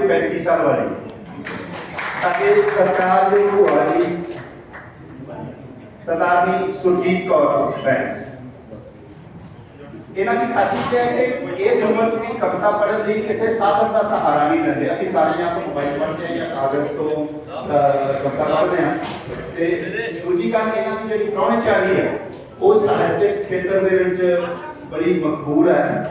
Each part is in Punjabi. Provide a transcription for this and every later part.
ਦੀ 35 ਸਾਲ ਵਾਲੀ। ਸਾਡੇ ਸਰਕਾਰ ਦੇ ਭੂਆ ਜੀ ਸਰਦਾਰਨੀ ਸੁਰਜੀਤ ਕੌਰ ਬੈਂਸ। ਇਹਨਾਂ ਦੀ ਖਾਸੀਅਤ ਹੈ ਕਿ ਇਸ ਉਮਰ 'ਚ ਵੀ ਕਵਿਤਾ ਪੜ੍ਹਨ ਲਈ ਕਿਸੇ ਸਾਧਨ ਦਾ ਸਹਾਰਾ ਨਹੀਂ ਲੈਂਦੇ ਅਸੀਂ ਸਾਰੇ ਜਾਂ ਤਾਂ ਮੋਬਾਈਲ ਪੜ੍ਹਦੇ ਹਾਂ ਜਾਂ ਕਾਗਜ਼ ਤੋਂ ਅਹ, ਕਵਿਤਾ ਪੜ੍ਹਦੇ ਹਾਂ। ਤੇ ਦੂਜੀ ਗੱਲ ਇਹਨਾਂ ਦੀ ਜਿਹੜੀ ਪ੍ਰਾਹੁਣਚਾਰੀ ਹੈ ਉਹ ਸਾਹਿਤਕ ਖੇਤਰ ਦੇ ਵਿੱਚ ਬੜੀ ਮਕਬੂਲ ਹੈ।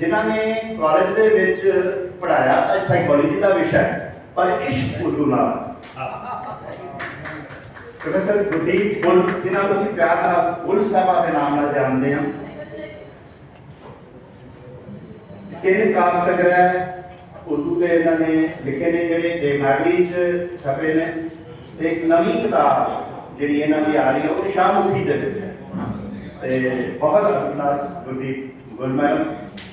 ਜਿਨ੍ਹਾਂ ਨੇ ਕਾਲਜ ਦੇ ਵਿੱਚ ਪੜਾਇਆ ਤਾਂ ਸਾਈਕੋਲੋਜੀ ਦਾ ਵਿਸ਼ਾ ਹੈ, ਪਰ ਇਸ਼ਕ ਉਰਦੂ ਨਾਲ। ਪ੍ਰੋਫੈਸਰ ਗੁਰਦੀਪ ਫੁੱਲ ਜਿਨ੍ਹਾਂ ਨੂੰ ਅਸੀਂ ਪਿਆਰ ਨਾਲ ਫੁੱਲ ਸਾਹਿਬਾ ਦੇ ਨਾਮ ਨਾਲ ਜਾਣਦੇ ਹਾਂ ਤਿੰਨ ਕਾਵਿ ਸੰਗ੍ਰਹਿ ਉਰਦੂ ਦੇ ਇਹਨਾਂ ਨੇ ਲਿਖੇ ਨੇ ਜਿਹੜੇ ਦੇਵਨਾਗਰੀ ਚ ਛਪੇ ਨੇ, ਤੇ ਇੱਕ ਨਵੀਂ ਕਿਤਾਬ ਜਿਹੜੀ ਇਹਨਾਂ ਦੀ ਆ ਰਹੀ ਹੈ, ਉਹ ਸ਼ਾਹਮੁਖੀ ਦੇ ਵਿੱਚ ਹੈ। ਤੇ ਬਹੁਤ ਅਭਿਨਾਸ਼ ਗੁਰਦੀਪ ਗੁਰਮਨ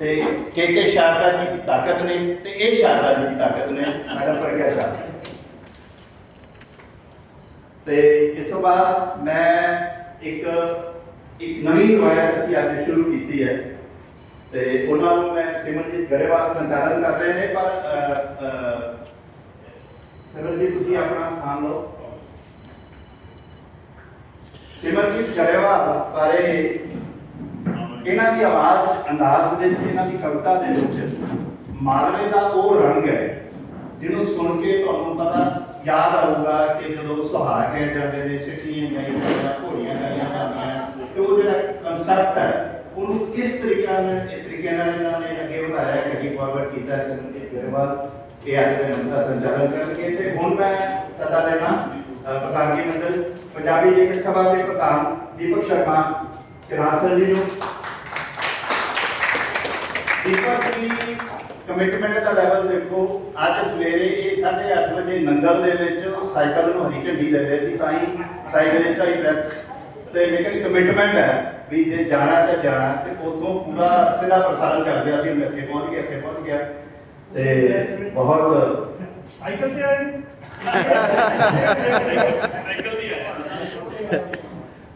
ਤੇ ਕੇ ਕੇ ਸ਼ਾਰਦਾ ਜੀ ਦੀ ਤਾਕਤ ਨੇ ਤੇ ਇਹ ਸ਼ਾਰਦਾ ਜੀ ਦੀ ਤਾਕਤ ਨੇ। ਮੈਡਮ ਪ੍ਰਗਿਆ ਸ਼ਾਰਦਾ? ਤੇ ਇਸ ਤੋਂ ਬਾਅਦ ਮੈਂ ਇੱਕ ਇੱਕ ਨਵੀਂ ਰਵਾਇਤ ਅਸੀਂ ਅੱਜ ਸ਼ੁਰੂ ਕੀਤੀ ਹੈ। ਤੇ ਉਹਨਾਂ ਨੂੰ ਮੈਂ ਸਿਮਰਜੀਤ ਗਰੇਵਾਲ ਸੰਚਾਲਨ ਕਰ ਰਹੇ ਨੇ ਪਰ ਸਿਮਰਜੀਤ ਤੁਸੀਂ ਆਪਣਾ ਸਥਾਨ ਲਓ। ਸਿਮਰਜੀਤ ਗਰੇਵਾਲ ਬਾਰੇ ਇਹਨਾਂ ਦੀ ਆਵਾਜ਼ ਅੰਦਾਜ਼ ਵਿੱਚ ਇਹਨਾਂ ਦੀ ਕਵਿਤਾ ਦੇ ਵਿੱਚ ਮਾਲਵੇ ਦਾ ਉਹ ਰੰਗ ਹੈ ਜਿਹਨੂੰ ਸੁਣ ਕੇ ਤੁਹਾਨੂੰ ਪਤਾ ਯਾਦ ਆਊਗਾ ਕਿ ਜਦੋਂ ਸੁਹਾਗ ਗਏ ਜਾਂਦੇ ਨੇ ਸਿੱਠੀਆਂ ਗਾਈਆਂ ਜਾਂਦੀਆਂ ਘੋੜੀਆਂ ਗਾਈਆਂ ਜਾਂਦੀਆਂ ਤੇ ਉਹ ਜਿਹੜਾ ਕਨਸੈਪਟ ਹੈ ਉਹਨੂੰ ਕਿਸ ਤਰੀਕੇ ਨਾਲ ਇਹ ਤਰੀਕੇ ਨਾਲ ਇਹਨਾਂ ਨੇ ਅੱਗੇ ਵਧਾਇਆ ਹੈ ਅੱਗੇ ਫਾਰਵਰਡ ਕੀਤਾ ਹੈ ਸਿਮਰਜੀਤ ਗਰੇਵਾਲ ਇਹ ਅੱਜ ਦੇ ਮੰਦਾ ਸੰਚਾਲਨ ਕਰਨਗੇ ਤੇ ਹੁਣ ਮੈਂ ਸਦਾ ਦੇਣਾ ਅਹ, ਪ੍ਰਧਾਨਗੀ ਮੰਡਲ ਪੰਜਾਬੀ ਲੇਖਕ ਸਭਾ ਦੇ ਪ੍ਰਧਾਨ ਦੀਪਕ ਸ਼ਰਮਾ ਚਨਾਥਲ ਜੀ ਨੂੰ ਦੀਪਕ ਦੀ ਕਮਿਟਮੈਂਟ ਦਾ ਲੈਵਲ ਦੇਖੋ। ਅੱਜ ਸਵੇਰੇ ਇਹ 8:30 ਵਜੇ ਨੰਗਲ ਦੇ ਵਿੱਚ ਸਾਈਕਲ ਨੂੰ ਹਰੀ ਝੰਡੀ ਦੇ ਰਹੇ ਸੀ ਤਾਂ ਹੀ ਸਾਈਕਲਿਸਟ ਆਈ ਪ੍ਰੈਸ ਤੇ ਲੇਕਿਨ ਕਮਿਟਮੈਂਟ ਹੈ ਵੀ ਜੇ ਜਾਣਾ ਤਾਂ ਜਾਣਾ ਤੇ ਉਥੋਂ ਪੂਰਾ ਸਿੱਧਾ ਪ੍ਰਸਾਰਣ ਚੱਲ ਰਿਹਾ ਸੀ ਇੱਥੇ ਪਹੁੰਚ ਗਿਆ ਇੱਥੇ ਪਹੁੰਚ ਗਿਆ। ਤੇ ਬਹੁਤ ਸਾਈਕਲ ਤੇ ਆਏ?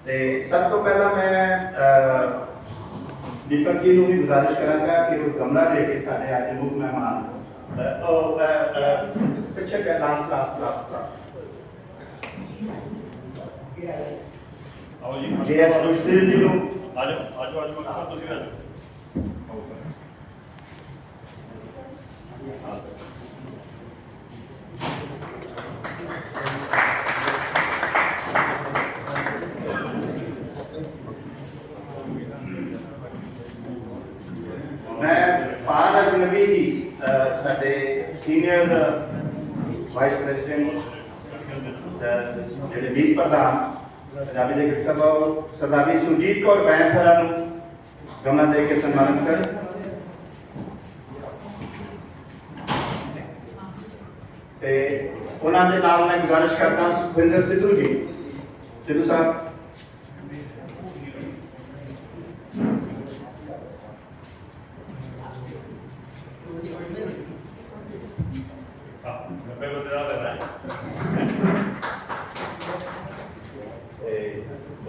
ਤੇ ਸਭ ਤੋਂ ਪਹਿਲਾਂ ਮੈਂ دیپک جی بھی گزارش کرا گا کہ وہ گملہ لے کے سارے آج مک مہمان پچھے پہ لاسٹ لاسٹ لاسٹ لاسٹ جی۔ ایس خوش جی نو آجو آجو آجو مکتب تسی آجو۔ ਸਾਡੇ ਸੀਨੀਅਰ ਵਾਈਸ ਪ੍ਰੈਜ਼ੀਡੈਂਟ ਜਿਹੜੇ ਵੀ ਪ੍ਰਧਾਨ ਪੰਜਾਬੀ ਦੇ ਗਿਰਸਾ ਬਾਬੂ ਸਰਦਾਰੀ ਸੁਜੀਤ ਕੌਰ ਬੈਂਸਰਾ ਨੂੰ ਗਮਲਾ ਦੇ ਕੇ ਸਨਮਾਨਿਤ ਕਰ ਤੇ ਉਹਨਾਂ ਦੇ ਨਾਲ ਮੈਂ ਗੁਜ਼ਾਰਿਸ਼ ਕਰਦਾ ਸੁਖਵਿੰਦਰ ਸਿੱਧੂ ਜੀ ਸਿੱਧੂ ਸਾਹਿਬ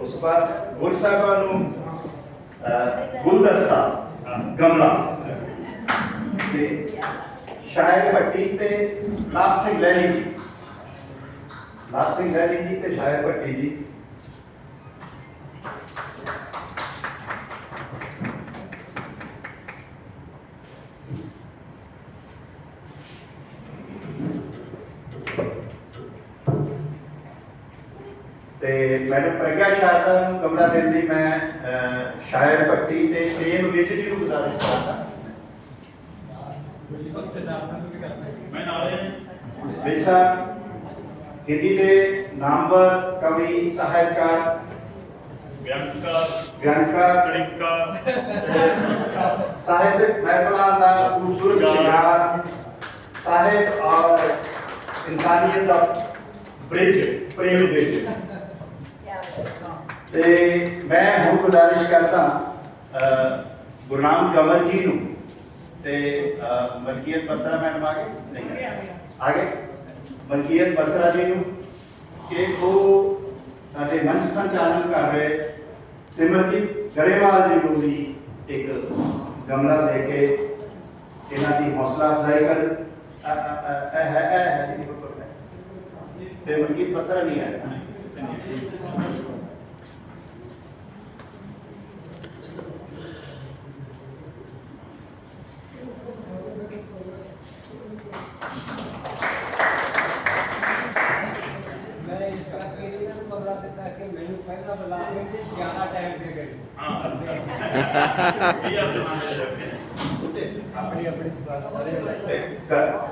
ਉਸ ਤੋਂ ਬਾਅਦ ਗੁਰ ਸਾਹਿਬਾਂ ਨੂੰ ਅਹ, ਗੁਲਦਸਤਾ ਗਮਲਾ ਤੇ ਸ਼ਾਇਰ ਭੱਟੀ ਤੇ ਲਾਭ ਸਿੰਘ ਲੈਣੀ ਜੀ ਲਾਭ ਸਿੰਘ ਲੈਣੀ ਜੀ ਤੇ ਸ਼ਾਇਰ ਭੱਟੀ ਜੀ ਤੇ ਮੈਡਮ ਪ੍ਰਗਿਆ ਸ਼ਾਰਦਾ ਨੂੰ ਕਮਰਾ ਦੇਣ ਲਈ ਮੈਂ ਸ਼ਾਇਰ ਭੱਟੀ ਤੇ ਪ੍ਰੇਮ ਵਿੱਚ ਜੀ ਨੂੰ ਗੁਜ਼ਾਰਿਸ਼ ਕਰਾਂਗਾ ਮੈਂ ਨਾਲ ਹੀ ਵਿਰਸਾ ਹਿੰਦੀ ਦੇ ਨਾਮਵਰ ਕਵੀ ਸਾਹਿਤਕਾਰ ਬਿਆੰਕਾ ਗਿਆਨਕਾਰ ਕੜਿੰਕਾ ਸਾਹਿਤਕ ਮਹਿਫਲਾਂ ਦਾ ਖੂਬਸੂਰਤ ਸ਼ਿੰਗਾਰ ਸਾਹਿਤ ਔਰ ਇਨਸਾਨੀਅਤ ਦਾ ਬ੍ਰਿਜ ਪ੍ਰੇਮ ਬ੍ਰਿਜ ਤੇ ਮੈਂ ਹੁਣ ਗੁਜ਼ਾਰਿਸ਼ ਕਰਦਾ ਅਹ, ਗੁਰਨਾਮ ਕੰਵਰ ਜੀ ਨੂੰ ਤੇ ਅਹ, ਮਲਕੀਅਤ ਬਸਰਾ ਮੈਡਮ ਆ ਗਏ? ਨਹੀਂ। ਆਗੇ ਮਲਕੀਅਤ ਬਸਰਾ ਜੀ ਨੂੰ ਕਿ ਉਹ ਸਾਡੇ ਮੰਚ ਸੰਚਾਲਨ ਕਰ ਰਹੇ ਸਿਮਰਜੀਤ ਗਰੇਵਾਲ ਜੀ ਨੂੰ ਵੀ ਇੱਕ ਗਮਲਾ ਦੇ ਕੇ ਇਹਨਾਂ ਦੀ ਹੌਸਲਾ ਅਫਜ਼ਾਈ ਕਰ ਹੈ ਹੈ ਹੈ। ਤੇ ਮਲਕੀਤ ਬਸਰਾ ਨਹੀਂ ਆਇਆ।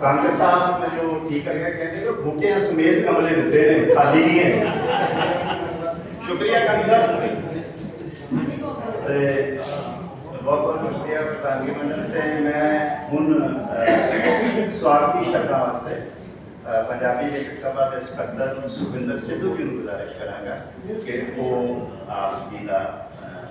کانگریس صاحب جو ٹھیک کر گیا کہتے ہیں کہ بھوکے سمیت کملے دیتے ہیں، خالی نہیں ہیں۔ شکریہ کانگریس صاحب۔ بہت بہت شکریہ پرتانگی منڈل سے۔ میں ہوں سوارتی شرطہ واسطے۔ پنجابی ایک سبھا کے سکدر سکھندر سدھو جی گزارش کرا کہ وہ آپ جی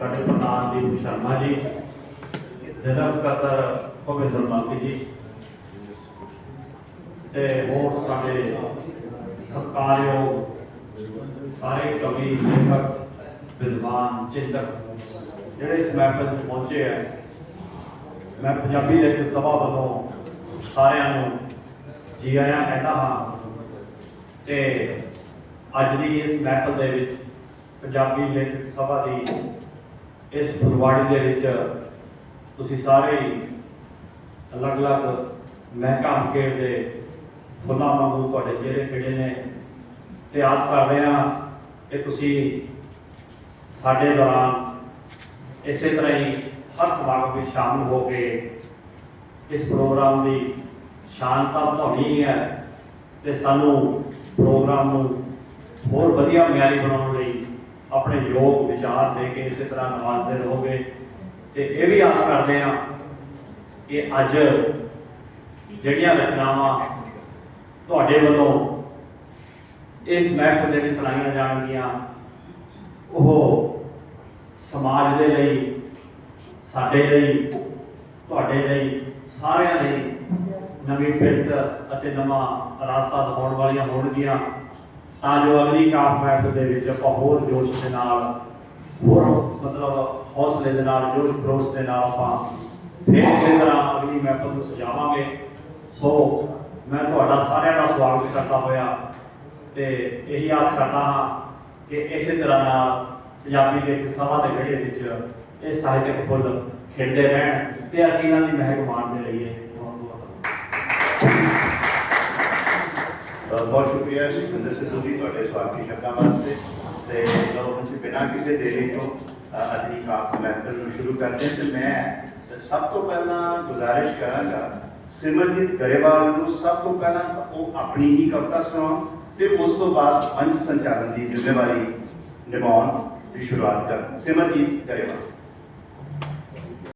ਸਾਡੇ ਪ੍ਰਧਾਨ ਦੀਪ ਸ਼ਰਮਾ ਜੀ ਜਨਰਲ ਸਕੱਤਰ ਭਵਿੰਦਰ ਮਾਲੀ ਜੀ ਤੇ ਹੋਰ ਸਾਡੇ ਸਤਿਕਾਰਯੋਗ ਸਾਰੇ ਕਵੀ, ਲੇਖਕ, ਵਿਦਵਾਨ, ਚਿੰਤਕ, ਜਿਹੜੇ ਇਸ ਮਹਿਫਲ ਵਿੱਚ ਪਹੁੰਚੇ ਹੈ ਮੈਂ ਪੰਜਾਬੀ ਲੇਖਕ ਸਭਾ ਵੱਲੋਂ ਸਾਰਿਆਂ ਨੂੰ ਜੀ ਆਇਆਂ ਕਹਿੰਦਾ ਹਾਂ ਤੇ ਅੱਜ ਦੀ ਇਸ ਮਹਿਫਲ ਦੇ ਵਿੱਚ ਪੰਜਾਬੀ ਲੇਖਕ ਸਭਾ ਦੀ ਇਸ ਫੁਲਵਾੜੀ ਦੇ ਵਿੱਚ ਤੁਸੀਂ ਸਾਰੇ ਹੀ ਅਲੱਗ-ਅਲੱਗ ਮਹਿਕਮ ਖੇਡਦੇ ਫੁੱਲਾਂ ਵਾਂਗੂ ਤੁਹਾਡੇ ਚਿਹਰੇ ਖਿੜੇ ਨੇ। ਤੇ ਆਸ ਕਰਦੇ ਹਾਂ ਕਿ ਤੁਸੀਂ ਸਾਡੇ ਦੌਰਾਨ ਇਸੇ ਤਰ੍ਹਾਂ ਹੀ ਹਰ ਸਮਾਗਮ ਵਿੱਚ ਸ਼ਾਮਲ ਹੋ ਕੇ ਇਸ ਪ੍ਰੋਗਰਾਮ ਦੀ ਸ਼ਾਨਤਾ ਵਧਾਉਣੀ ਹੈ ਤੇ ਸਾਨੂੰ ਪ੍ਰੋਗਰਾਮ ਨੂੰ ਹੋਰ ਵਧੀਆ ਮਿਆਰੀ ਬਣਾਉਣ ਆਪਣੇ ਯੋਗ ਵਿਚਾਰ ਦੇ ਕੇ ਇਸੇ ਤਰ੍ਹਾਂ ਨਵਾਜ਼ਦੇ ਰਹੋਗੇ। ਤੇ ਇਹ ਵੀ ਆਸ ਕਰਦੇ ਹਾਂ ਕਿ ਅੱਜ ਜਿਹੜੀਆਂ ਰਚਨਾਵਾਂ ਤੁਹਾਡੇ ਵੱਲੋਂ ਇਸ ਮਹਿਫਲ ਦੇ ਵਿੱਚ ਸੁਣਾਈਆਂ ਜਾਣਗੀਆਂ, ਉਹ ਸਮਾਜ ਦੇ ਲਈ, ਸਾਡੇ ਲਈ, ਤੁਹਾਡੇ ਲਈ, ਸਾਰਿਆਂ ਲਈ ਨਵੀਂ ਫਿਰਤ ਅਤੇ ਨਵਾਂ ਰਸਤਾ ਦਿਖਾਉਣ ਵਾਲੀਆਂ ਹੋਣਗੀਆਂ। ਤਾਂ ਜੋ ਅਗਲੀ ਕਾਫ ਮਹਿਫਲ ਦੇ ਵਿੱਚ ਆਪਾਂ ਹੋਰ ਜੋਸ਼ ਦੇ ਨਾਲ, ਹੋਰ ਮਤਲਬ ਹੌਸਲੇ ਦੇ ਨਾਲ, ਜੋਸ਼ ਖਰੋਸ਼ ਦੇ ਨਾਲ ਆਪਾਂ ਫਿਰ ਇਸੇ ਤਰ੍ਹਾਂ ਅਗਲੀ ਮਹਿਫਲ ਨੂੰ ਸਜਾਵਾਂਗੇ। ਸੋ ਮੈਂ ਤੁਹਾਡਾ ਸਾਰਿਆਂ ਦਾ ਸਵਾਗਤ ਕਰਦਾ ਹੋਇਆ ਤੇ ਇਹੀ ਆਸ ਕਰਦਾ ਹਾਂ ਕਿ ਇਸੇ ਤਰ੍ਹਾਂ ਨਾਲ ਪੰਜਾਬੀ ਦੇ ਸਭਾ ਦੇ ਵਿਹੜੇ ਵਿੱਚ ਇਹ ਸਾਹਿਤਕ ਫੁੱਲ ਖਿੜਦੇ ਰਹਿਣ ਤੇ ਅਸੀਂ ਇਹਨਾਂ ਦੀ ਮਹਿਕ ਮਾਣਦੇ ਰਹੀਏ ਬਹੁਤ ਬਹੁਤ ਬਹੁਤ ਬਹੁਤ ਸ਼ੁਕਰੀਆ ਸਿਕੰਦਰ ਸਿੱਧੂ ਜੀ ਤੁਹਾਡੇ ਸਵਾਗਤੀ ਸ਼ਬਦਾਂ ਵਾਸਤੇ ਤੇ ਲਓ ਅਸੀਂ ਬਿਨਾਂ ਕਿਸੇ ਦੇਰੀ ਤੋਂ ਅ, ਅਸੀਂ ਕਾਫ ਮਹਿਫਲ ਨੂੰ ਸ਼ੁਰੂ ਕਰਦੇ ਹਾਂ ਤੇ ਮੈਂ ਸਭ ਤੋਂ ਪਹਿਲਾਂ ਗੁਜ਼ਾਰਿਸ਼ ਕਰਾਂਗਾ ਸਿਮਰਜੀਤ ਗਰੇਵਾਲ ਨੂੰ ਸਭ ਤੋਂ ਪਹਿਲਾਂ ਤਾਂ ਉਹ ਆਪਣੀ ਹੀ ਕਵਿਤਾ ਸੁਣਾਉਣ ਤੇ ਉਸ ਤੋਂ ਬਾਅਦ ਮੰਚ ਸੰਚਾਲਨ ਦੀ ਜ਼ਿੰਮੇਵਾਰੀ ਨਿਭਾਉਣ ਦੀ ਸ਼ੁਰੂਆਤ ਕਰਨ ਸਿਮਰਜੀਤ ਗਰੇਵਾਲ